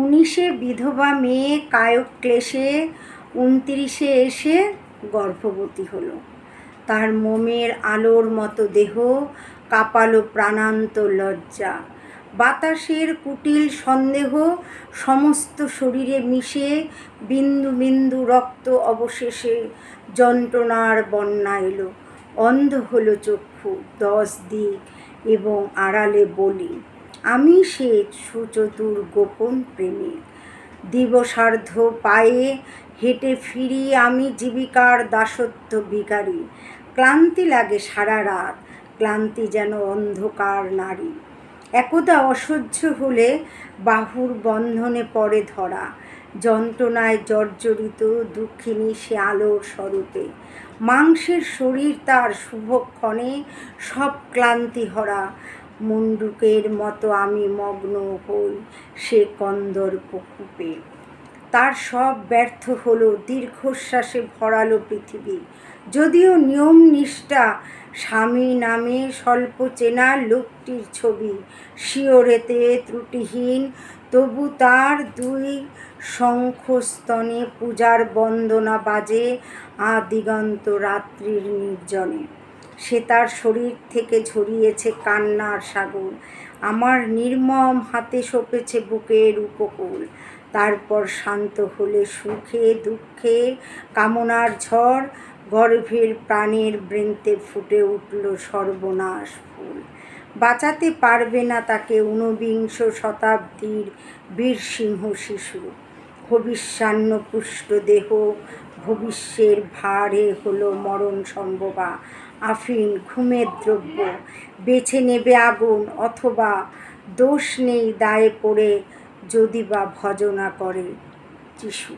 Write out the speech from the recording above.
উনিশে বিধবা মেয়ে কায়ক ক্লেশে উনত্রিশে এসে গর্ভবতী হলো। তার মোমের আলোর মতো দেহ, কাপালো প্রাণান্ত লজ্জা, বাতাসের কুটিল সন্দেহ সমস্ত শরীরে মিশে বিন্দু বিন্দু রক্ত অবশেষে যন্ত্রণার বন্যা এলো। অন্ধ হলো চক্ষু, দশ দিক এবং আড়ালে বলি। আমি সে সুচতুর গোপন প্রেমিক দিবসার্ধ পায়ে হেঁটে ফিরি আমি জীবিকার দাসত্ব ভিখারি। ক্লান্তি লাগে সারা রাত, ক্লান্তি যেন অন্ধকার নারী। একদা অসহ্য হলে বাহুর বন্ধনে পড়ে ধরা। যন্ত্রণায় জর্জরিত দুঃখিনী সে আলোর স্বরূপে। মাংসের শরীর তার শুভক্ষণে সব ক্লান্তি হরা। মুন্ডুকের মতো আমি মগ্ন হই সে কন্দর্প কূপে তার সব ব্যর্থ হলো, দীর্ঘশ্বাসে ভরালো পৃথিবী। যদিও নিয়ম নিষ্ঠা, স্বামী নামে স্বল্প চেনা লোকটির ছবি শিওরেতে ত্রুটিহীন, তবু তার দুই শঙ্খস্তনে পূজার বন্দনা বাজে আদিগন্ত রাত্রির নির্জনে। সে তার শরীর থেকে ঝরিয়েছে কান্নার সাগর। আমার নির্মম হাতে সপেছে বুকের উপকূল। তারপর শান্ত হলে সুখে, দুঃখে কামনার ঝড়, গর্ভের প্রাণের বৃন্তে ফুটে উঠল সর্বনাশ ফুল। বাঁচাতে পারবে না তাকে ঊনবিংশ শতাব্দীর বীরসিংহ শিশু। ভবিষ্যান্ন পুষ্ট দেহ ভবিষ্যের ভারে হলো মরণ সম্ভবা, আফিন ঘুমের দ্রব্য, বেছে নেবে আগুন অথবা দোষ নেই দায়ে পড়ে যদি বা ভজনা করে। যিশু।